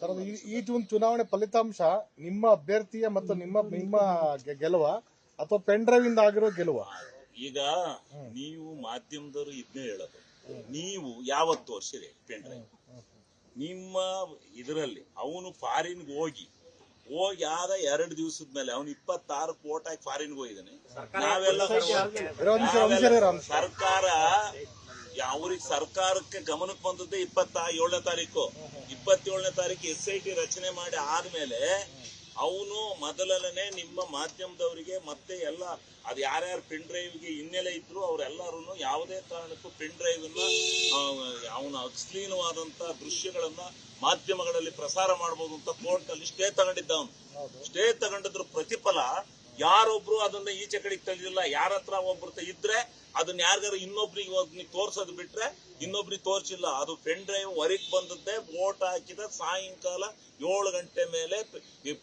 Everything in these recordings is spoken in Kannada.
ಸರ್ ಅದು ಈ- ಈ ಜೂನ್ ಚುನಾವಣೆ ಫಲಿತಾಂಶ ನಿಮ್ಮ ಅಭ್ಯರ್ಥಿಯ ಮತ್ತು ನಿಮ್ಮ ನಿಮ್ಮ ಗೆ- ಗೆಲುವ ಅಥವಾ ಪೆನ್ ಡ್ರೈವ್ ಇಂದ ಆಗಿರೋ ಗೆಲುವ? ಈಗ ನೀವು ಮಾಧ್ಯಮದವರು ಇದನ್ನೇ ಹೇಳೋದು. ನೀವು ಯಾವತ್ತು ಪೆನ್ ಡ್ರೈವ್ ನಿಮ್ಮ ಇದರಲ್ಲಿ ಅವನು ಫಾರಿನ್ಗೆ ಹೋಗಿ ಹೋಗಿ ಆದ ಎರಡು ದಿವಸದ ಮೇಲೆ ಅವನು ಇಪ್ಪತ್ತಾರು ಕೋಟಾಗಿ ಫಾರಿನ್ ಫಾರಿನ್ಗೆ ಹೋಗಿದ್ದಾನೆ. ನಾವೆಲ್ಲ. ಸರ್ಕಾರ ಅವ್ರಿಗೆ ಸರ್ಕಾರಕ್ಕೆ ಗಮನಕ್ಕೆ ಬಂದದ್ದು ಇಪ್ಪತ್ತ ಏಳನೇ ತಾರೀಕು. ಇಪ್ಪತ್ತೇಳನೇ ತಾರೀಕು ಎಸ್ ಐ ಟಿ ರಚನೆ ಮಾಡಿ ಆದ್ಮೇಲೆ ಅವನು ಮೊದಲನೇ ನಿಮ್ಮ ಮಾಧ್ಯಮದವರಿಗೆ ಮತ್ತೆ ಎಲ್ಲ ಅದು ಯಾರ್ಯಾರು ಪಿನ್ ಡ್ರೈವ್ಗೆ ಹಿನ್ನೆಲೆ ಇದ್ರು ಅವರೆಲ್ಲರೂ ಯಾವುದೇ ಕಾರಣಕ್ಕೂ ಪಿನ್ ಡ್ರೈವ್ ಅವನ ಅಶ್ಲೀಲವಾದಂತ ದೃಶ್ಯಗಳನ್ನ ಮಾಧ್ಯಮಗಳಲ್ಲಿ ಪ್ರಸಾರ ಮಾಡಬಹುದು ಅಂತ ಕೋರ್ಟ್ ಅಲ್ಲಿ ಸ್ಟೇ ತಗೊಂಡಿದ್ದ ಅವನು. ಸ್ಟೇ ತಗೊಂಡಿದ್ರು ಪ್ರತಿಫಲ ಯಾರೊಬ್ರು ಅದನ್ನ ಈಚೆ ಕಡೆಗೆ ತೆಗೆದಿಲ್ಲ, ಯಾರ ಹತ್ರ ಒಬ್ರು ಇದ್ರೆ ಅದನ್ನ ಯಾರಿಗಾರ ಇನ್ನೊಬ್ರಿಗೆ ಹೋಗಿ ತೋರ್ಸೋದು ಬಿಟ್ರೆ ಇನ್ನೊಬ್ರಿಗೆ ತೋರ್ಸಿಲ್ಲ. ಅದು ಪೆನ್ ಡ್ರೈವ್ ಹೊರಗೆ ಬಂದದ್ದೇ ಓಟ್ ಹಾಕಿದ ಸಾಯಂಕಾಲ ಏಳು ಗಂಟೆ ಮೇಲೆ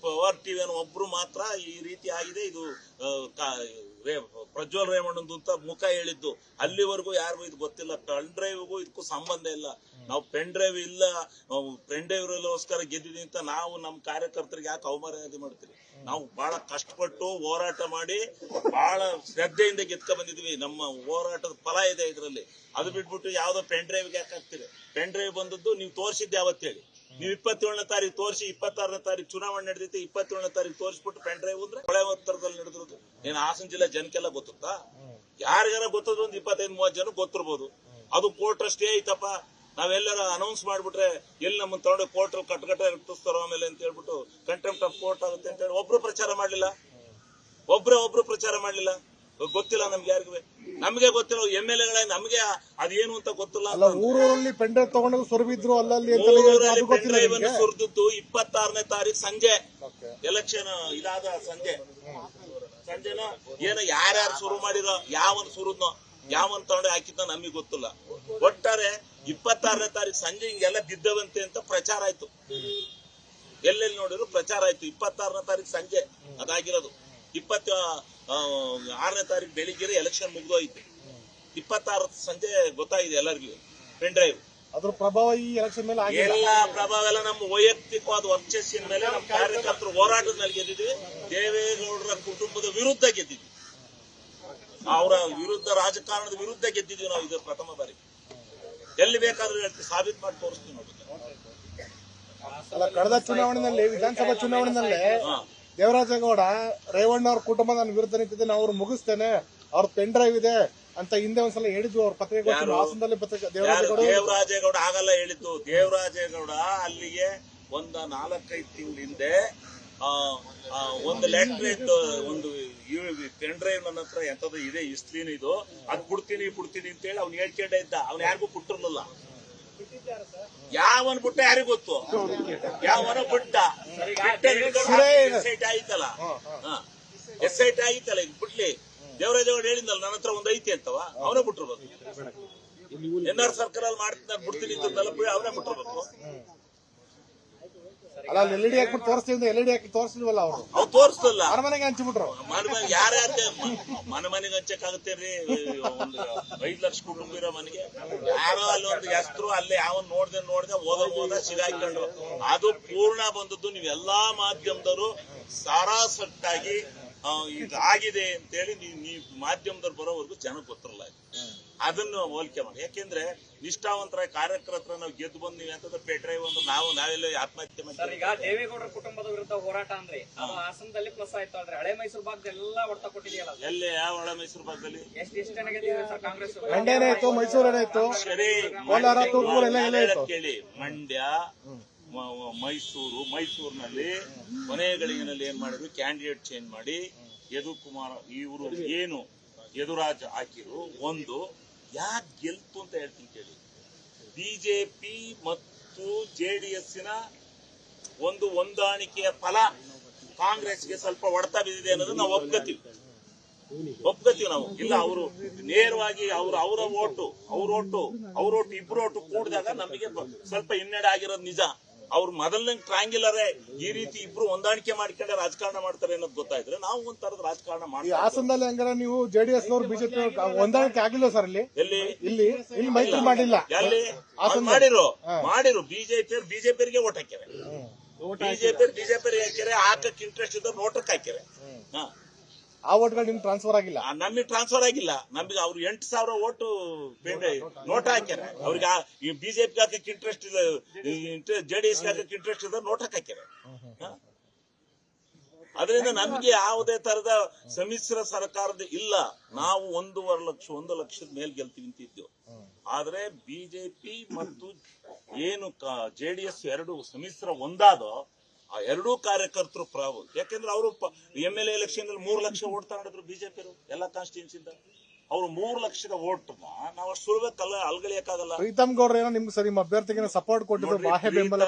ಪವರ್ ಟಿವಿ ಅನ್ನೋ ಒಬ್ರು ಮಾತ್ರ ಈ ರೀತಿ ಆಗಿದೆ. ಇದು ಪ್ರಜ್ವಲ್ ರೇವಣ್ಣಂದು ಅಂತ ಮುಖ ಹೇಳಿದ್ದು. ಅಲ್ಲಿವರೆಗೂ ಯಾರಿಗೂ ಇದು ಗೊತ್ತಿಲ್ಲ. ಪೆನ್ ಡ್ರೈವ್ಗೂ ಇದಕ್ಕೂ ಸಂಬಂಧ ಇಲ್ಲ. ನಾವು ಪೆನ್ ಡ್ರೈವ್ ಇಲ್ಲ ಪೆನ್ ಡ್ರೈವ್ ಡ್ರೈವ್ಗೋಸ್ಕರ ಗೆದ್ದಿದ್ವಿ ಅಂತ ನಾವು ನಮ್ಮ ಕಾರ್ಯಕರ್ತರಿಗೆ ಯಾಕೆ ಅವಮರ್ಯಾದೆ ಮಾಡ್ತೀವಿ ನಾವು ಬಹಳ ಕಷ್ಟಪಟ್ಟು ಹೋರಾಟ ಮಾಡಿ ಬಹಳ ಶ್ರದ್ಧೆಯಿಂದ ಗೆದ್ಕ ಬಂದಿದ್ವಿ. ನಮ್ಮ ಹೋರಾಟದ ಫಲ ಇದೆ ಇದರಲ್ಲಿ. ಅದು ಬಿಟ್ಬಿಟ್ಟು ಯಾವ್ದೋ ಪೆನ್ ಡ್ರೈವ್ಗೆ ಯಾಕೆ ಹಾಕ್ತೀರಿ? ಪೆನ್ ಡ್ರೈವ್ ಬಂದದ್ದು ನೀವು ತೋರಿಸಿದ್ದೆ ಯಾವತ್ತೇಳಿ ನೀವು ಇಪ್ಪತ್ತೇಳನೇ ತಾರೀಕು ತೋರಿಸಿ, ಇಪ್ಪತ್ತಾರನೇ ತಾರೀಕು ಚುನಾವಣೆ ನಡೆದಿತ್ತು, ಇಪ್ಪತ್ತೇಳನೇ ತಾರೀಕು ತೋರಿಸ್ಬಿಟ್ಟು ಪೆನ್ ಡ್ರೈವ್ ಅಂದ್ರೆ ಹೊಳೆ ಉತ್ತರದಲ್ಲಿ ನಡೆದಿರೋದು. ಏನ್ ಹಾಸನ ಜಿಲ್ಲೆ ಜನಕ್ಕೆಲ್ಲ ಗೊತ್ತುತ್ತಾ ಯಾರಿಗಾರ ಗೊತ್ತದ ಒಂದು ಇಪ್ಪತ್ತೈದು, ಮೂವತ್ತು ಜನ ಗೊತ್ತಿರ್ಬೋದು. ಅದು ಕೋರ್ಟ್ ಸ್ಟೇ ಐತಪ್ಪ. ನಾವೆಲ್ಲರ ಅನೌನ್ಸ್ ಮಾಡ್ಬಿಟ್ರೆ ಎಲ್ಲಿ ನಮ್ಮನ್ನ ತಗೊಂಡು ಕೋರ್ಟ್ ಕಟ್ಕಟ ಇರ್ತಿಸ್ತಾರೋ ಆಮೇಲೆ ಅಂತ ಹೇಳ್ಬಿಟ್ಟು ಕಂಟೆಂಪ್ಟ್ ಆಫ್ ಕೋರ್ಟ್ ಆಗುತ್ತೆ ಅಂತ ಹೇಳಿ ಒಬ್ರು ಪ್ರಚಾರ ಮಾಡಲಿಲ್ಲ. ಒಬ್ರೆ ಒಬ್ರು ಪ್ರಚಾರ ಮಾಡಲಿಲ್ಲ. ಗೊತ್ತಿಲ್ಲ ನಮ್ಗೆ ಯಾರಿಗೂ. ನಮಗೆ ಗೊತ್ತಿಲ್ಲ ಎಂ ಎಲ್ ಎಗಳ ನಮಗೆ ಅದೇನು ಅಂತ ಗೊತ್ತಿಲ್ಲ ಊರಲ್ಲಿ ಪೆಂಡ್ರೈವ್ ತಗೊಂಡು ಸುರಬಿದ್ರು ಅಲ್ಲಲ್ಲಿ ಅಂತ ಊರಲ್ಲಿ ಅದು ಗೊತ್ತಿಲ್ಲ ಪೆನ್ ಡ್ರೈವ್ ಅನ್ನು? ಸುರಿದಿದ್ದು ಇಪ್ಪತ್ತಾರನೇ ತಾರೀಕು ಸಂಜೆ. ಎಲೆಕ್ಷನ್ ಇದಾದ ಸಂಜೆ. ಸಂಜೆನ ಏನೋ ಯಾರ್ಯಾರು ಶುರು ಮಾಡಿರೋ ಯಾವನ್ ಸುರಿದ್ನೋ ಯಾವನ್ ತಗೊಂಡು ಹಾಕಿದ್ನೋ ನಮಗೆ ಗೊತ್ತಿಲ್ಲ. ಒಟ್ಟಾರೆ ಇಪ್ಪತ್ತಾರನೇ ತಾರೀಕು ಸಂಜೆ ಹಿಂಗೆಲ್ಲ ಬಿದ್ದವಂತೆ ಅಂತ ಪ್ರಚಾರ ಆಯ್ತು. ಎಲ್ಲೆಲ್ಲಿ ನೋಡಿದ್ರು ಪ್ರಚಾರ ಆಯ್ತು. ಇಪ್ಪತ್ತಾರನೇ ತಾರೀಕು ಸಂಜೆ ಅದಾಗಿರೋದು. ಇಪ್ಪತ್ತ ಆರನೇ ತಾರೀಕು ಬೆಳಿಗ್ಗೆ ಎಲೆಕ್ಷನ್ ಮುಗ್ದೋಯ್ತು. ಇಪ್ಪತ್ತಾರು ಸಂಜೆ ಗೊತ್ತಾಗಿದೆ ಎಲ್ಲರಿಗೂ. ಪೆನ್ ಡ್ರೈವ್ ಅದ್ರ ಪ್ರಭಾವ ಈ ಎಲೆಕ್ಷನ್ ಮೇಲೆ ಎಲ್ಲ ಪ್ರಭಾವ ಎಲ್ಲ ನಮ್ಮ ವೈಯಕ್ತಿಕವಾದ ವರ್ಚಸ್ಸಿನ ಮೇಲೆ ನಮ್ಮ ಕಾರ್ಯಕರ್ತರು ಹೋರಾಟದಲ್ಲಿ ಮೇಲೆ ಗೆದ್ದಿದ್ವಿ. ದೇವೇಗೌಡರ ಕುಟುಂಬದ ವಿರುದ್ಧ ಗೆದ್ದಿದ್ವಿ. ಅವರ ವಿರುದ್ಧ ರಾಜಕಾರಣದ ವಿರುದ್ಧ ಗೆದ್ದಿದ್ವಿ ನಾವು ಇದು ಪ್ರಥಮ ಬಾರಿ ಎಲ್ಲಿ ಬೇಕಾದ್ರೂ ಸಾಬೀತು ಮಾಡಿ ತೋರಿಸ್ತೀವಿ ನೋಡಿ ಅಲ್ಲ ಕಳೆದ ಚುನಾವಣೆಯಲ್ಲಿ ವಿಧಾನಸಭಾ ಚುನಾವಣೆಯಲ್ಲಿ. ದೇವರಾಜೇಗೌಡ ರೇವಣ್ಣ ಅವ್ರ ಕುಟುಂಬ ನನ್ನ ವಿರುದ್ಧ ನಿಂತಿದ್ದೇನೆ ಅವ್ರು ಮುಗಿಸ್ತೇನೆ ಅವ್ರ ಪೆನ್ ಡ್ರೈವ್ ಇದೆ ಅಂತ ಹಿಂದೆ ಒಂದ್ಸಲ ಹೇಳಿದ್ವು ಅವ್ರ ಪತ್ರಿಕೆ? ಹಾಸನದಲ್ಲಿ ಪತ್ರಿಕೆ ದೇವರಾಜೇಗೌಡ ದೇವರಾಜೇಗೌಡ ಆಗಲ್ಲ ಹೇಳಿದ್ದು. ದೇವರಾಜೇಗೌಡ ಅಲ್ಲಿಗೆ ಒಂದ ನಾಲ್ಕೈದು ತಿಂಗಳ ಹಿಂದೆ ಒಂದು ಲೆಟರ್ ಇತ್ತು ಒಂದು ಪೆನ್ ಡ್ರೈವ್ ನನ್ನ ಹತ್ರ ಎಂತದ್ದು ಇದೆ ಇಸ್ತ್ರೀನ್ ಇದು. ಅದ್ ಕೊಡ್ತೀನಿ ಕೊಡ್ತೀನಿ ಅಂತ ಹೇಳಿ ಅವ್ನು ಹೇಳ್ಕೊಂಡೇ ಇದ್ದ. ಅವ್ನು ಯಾರಿಗೂ ಕೊಟ್ಟಿರ್ಲಿಲ್ಲ. ಯಾವನ್ ಬಿಟ್ಟ ಯಾರಿಗೂ ಗೊತ್ತು? ಯಾವನ ಬಿಟ್ಟ. ಎಸ್ ಐ ಟಿ ಆಯ್ತಲ್ಲ? ಎಸ್ ಐಟಿ ಟಿ ಆಯ್ತಲ್ಲ ಈಗ ಬಿಡ್ಲಿ. ದೇವರಾಜೇಗೌಡ ಹೇಳಿದ್ನಲ್ಲ ನನ್ನ ಹತ್ರ ಒಂದ್ ಐತಿ ಅಂತವ. ಅವನೇ ಬಿಟ್ಟಿರ್ಬೇಕು. ಎನ್ ಆರ್ ಸರ್ಕಲ್ ಅಲ್ಲಿ ಮಾಡ್ತೀನಿ ಬಿಡ್ತೀನಿ ಅಂತ ತಲುಪಿ ಅವನೇ ಬಿಟ್ಟಿರ್ಬೇಕು. ಅಲ್ಲ ಅಲ್ಲಿ ಎಲ್ ಇಡಿ ಹಾಕಿ ತೋರಿಸ್ತೀವಿ ಎಲ್ ಇಡಿ ಹಾಕಿ ತೋರಿಸಿದ್ವಲ್ಲ ಅವರು. ಅವ್ರು ತೋರಿಸ್ತಲ್ಲ ಮನೆಗೆ ಹಂಚಿಬಿಟ್ರು. ಮನೆ ಯಾರ್ಯಾರ ಮನೆ ಮನೆಗೆ ಹಂಚಕ್ಕಾಗುತ್ತೆ ರೀ ಒಂದು ಐದ್ ಲಕ್ಷ ಕುಟುಂಬ ಇರೋ ಮನೆಗೆ. ಯಾರೋ ಅಲ್ಲಿ ಒಂದು ಹೆಸರು ಅಲ್ಲಿ ಯಾವ ನೋಡ್ದೆ ನೋಡ್ದೆ ಓದ ಓದ ಸಿಗಾಕೊಂಡ್ರು ಅದು ಪೂರ್ಣ ಬಂದದ್ದು ನೀವೆಲ್ಲಾ ಮಾಧ್ಯಮದವರು ಸಾರಾಸಟ್ಟಾಗಿ ಸಟ್ಟಾಗಿ ಇದಾಗಿದೆ ಅಂತೇಳಿ ನೀವು ಮಾಧ್ಯಮದವ್ರು ಬರೋವರೆಗೂ ಜನಕ್ಕೆ ಗೊತ್ತಿರಲ್ಲ. ಅದನ್ನು ಹೋಲಿಕೆ ಮಾಡಿ. ಯಾಕೆಂದ್ರೆ ನಿಷ್ಠಾವಂತರ ಕಾರ್ಯಕರ್ತರ ನಾವು ಗೆದ್ದು ಬಂದ್ ನೀವು ಪೆಟ್ರೈ ಪೆಟ್ರೈವ್ ಒಂದು ನಾವು ನಾವೆಲ್ಲ ಆತ್ಮಹತ್ಯೆ ಸರ್ ಮಾಡ್ತೀವಿ ಈಗ ದೇವೇಗೌಡರ ಕುಟುಂಬದ ವಿರುದ್ಧ ಹೋರಾಟ ಅಂದ್ರೆ ಅದು ಹಾಸನದಲ್ಲಿ ಪ್ಲಸ್ ಆಯ್ತು ಅಂದ್ರೆ ಹಳೆ ಮೈಸೂರು ಭಾಗದಲ್ಲ ಹೊಡೆತ ಕೊಟ್ಟಿದೆಯಲ್ಲ. ಎಲ್ಲಿ ಯಾವ ಹಳೆ ಮೈಸೂರು ಭಾಗದಲ್ಲಿ? ಎಷ್ಟ್ ಎಷ್ಟು ಸರ್ ಕಾಂಗ್ರೆಸ್ ಮಂಡ್ಯನೇ ಎಲ್ಲ ಎಲ್ಲೇ. ಕೇಳಿ. ಮಂಡ್ಯ ಮೈಸೂರು ಮೈಸೂರಿನಲ್ಲಿ ಕೊನೆ ಗಳಿಗೆನಲ್ಲಿ ಏನ್ ಮಾಡಿದ್ರು? ಕ್ಯಾಂಡಿಡೇಟ್ ಚೇಂಜ್ ಮಾಡಿ ಯದು ಕುಮಾರ್ ಇವರು ಏನು ಯದುರಾಜ್ ಹಾಕಿರು ಒಂದು ಯಾಕೆ ಗೆಲ್ತು ಅಂತ ಹೇಳ್ತೀನಿ ಕೇಳಿ. ಬಿಜೆಪಿ ಮತ್ತು ಜೆಡಿಎಸ್ಸಿನ ಒಂದು ಹೊಂದಾಣಿಕೆಯ ಫಲ ಕಾಂಗ್ರೆಸ್ಗೆ ಸ್ವಲ್ಪ ಹೊಡೆತ ಬಿದ್ದಿದೆ ಅನ್ನೋದು ನಾವು ಒಪ್ಕೋತೀವಿ. ಒಪ್ಕೋತೀವಿ ನಾವು. ಇಲ್ಲ, ಅವರು ನೇರವಾಗಿ ಅವ್ರ ಅವರ ಓಟು, ಅವ್ರ ಓಟು ಅವ್ರ ಓಟು ಇಬ್ರು ಓಟು ಕೂಡಿದಾಗ ನಮಗೆ ಸ್ವಲ್ಪ ಹಿನ್ನಡೆ ಆಗಿರೋದು ನಿಜ. ಅವ್ರು ಮೊದಲನೇ ಟ್ರಾಂಗ್ಯುಲರೇ ಈ ರೀತಿ ಇಬ್ರು ಹೊಂದಾಣಿಕೆ ಮಾಡ್ಕೊಂಡೆ ರಾಜಕಾರಣ ಮಾಡ್ತಾರೆ ಅನ್ನೋದು ಗೊತ್ತಾಯ್ತಾರೆ ನಾವು ಒಂಥರದ ರಾಜಕಾರಣ ಮಾಡಿ ಮಾಡ್ತೀವಿ ಹಾಸನದಲ್ಲಿ ಹಂಗಾರ ನೀವು ಜೆಡಿಎಸ್ ನವರು ಬಿಜೆಪಿ ಹೊಂದಾಣಿಕೆ ಆಗಿಲ್ಲ ಸರ್ ಇಲ್ಲಿ ಎಲ್ಲಿ? ಇಲ್ಲಿ ಇಲ್ಲಿ ಮೈತ್ರಿ ಮಾಡಿಲ್ಲ. ಎಲ್ಲಿ. ಮಾಡಿರು. ಮಾಡಿರು. ಬಿಜೆಪಿ ಬಿಜೆಪಿಯರಿಗೆ ಓಟ್ ಹಾಕ್ಯಾರೆ. ಬಿಜೆಪಿ ಬಿಜೆಪಿ ಹಾಕ್ಯಾರೆ. ಹಾಕಕ್ ಇಂಟ್ರೆಸ್ಟ್ ಇದ್ದವ್ರು ನೋಟಕ್ ಹಾಕ್ಯಾರೆ. ಹಾ. ಆ ಓಟ್ಗಳು ನಿಮ್ಗೆ ಟ್ರಾನ್ಸ್ಫರ್ ಆಗಿಲ್ಲ? ನಮಗೆ ಟ್ರಾನ್ಸ್ಫರ್ ಆಗಿಲ್ಲ. ನಮಗೆ ಅವ್ರು ಎಂಟು ಸಾವಿರ ಓಟು ನೋಟ್ ಹಾಕ್ಯಾರ. ಅವ್ರಿಗೆ ಈ ಬಿಜೆಪಿ ಹಾಕಕ್ ಇಂಟ್ರೆಸ್ಟ್ ಇದೆ ಜೆಡಿಎಸ್ ಹಾಕಕ್ ಇಂಟ್ರೆಸ್ಟ್ ಇದೆ ನೋಟ್ ಹಾಕ್ಯಾರ? ಅದರಿಂದ ನಮ್ಗೆ ಯಾವುದೇ ತರದ ಸಮ್ಮಿಶ್ರ ಸರ್ಕಾರದ ಇಲ್ಲ. ನಾವು ಒಂದೂವರೆ ಲಕ್ಷ, ಒಂದು ಲಕ್ಷದ ಮೇಲೆ ಗೆಲ್ತೀವಿ ಅಂತಿದ್ದೆವು ಆದ್ರೆ ಬಿಜೆಪಿ ಮತ್ತು ಏನು ಜೆಡಿಎಸ್ ಎರಡು ಸಮ್ಮಿಶ್ರ ಒಂದಾದೋ ಆ ಎರಡೂ ಕಾರ್ಯಕರ್ತರು ಪ್ರಾವು. ಯಾಕೆಂದ್ರೆ ಅವರು ಎಂ ಎಲ್ ಎಲೆಕ್ಷನ್ ಅಲ್ಲಿ ಮೂರು ಲಕ್ಷ ಓಟ್ ತಗೊಂಡಿದ್ರು ಬಿಜೆಪಿ ಎಲ್ಲ ಕಾನ್ಸ್ಟಿಟ್ಯೂನ್ಸಿಂದ ಅವ್ರು ಮೂರು ಲಕ್ಷದ ಓಟ್ನ ನಾವು ಅಷ್ಟು ಸುಲಭಕ್ಕಲ್ಲ ಅಲ್ಗಳಿಯಕ್ಕಾಗಲ್ಲ ಪ್ರೀತಮ್ ಗೌಡ್ರ ಏನೋ ನಿಮ್ಗೆ ಸರಿ ಅಭ್ಯರ್ಥಿಗೆ ಸಪೋರ್ಟ್ ಕೊಟ್ಟಿದ್ರು ಬಾಹ್ಯ ಬೆಂಬಲ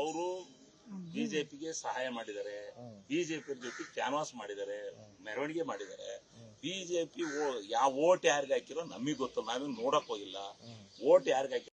ಅವರು ಬಿಜೆಪಿಗೆ ಸಹಾಯ ಮಾಡಿದ್ದಾರೆ. ಬಿಜೆಪಿ ಜೊತೆ ಕ್ಯಾನ್ವಾಸ್ ಮಾಡಿದ್ದಾರೆ ಮೆರವಣಿಗೆ ಮಾಡಿದ್ದಾರೆ. ಬಿಜೆಪಿ ಯಾವ ಓಟ್ ಯಾರಿಗೆ ಹಾಕಿರೋ ನಮಗೆ ಗೊತ್ತು ನಾವೇನು ನೋಡಕ್ ಹೋಗಿಲ್ಲ. ಓಟ್ ಯಾರಿಗೆ ಹಾಕಿ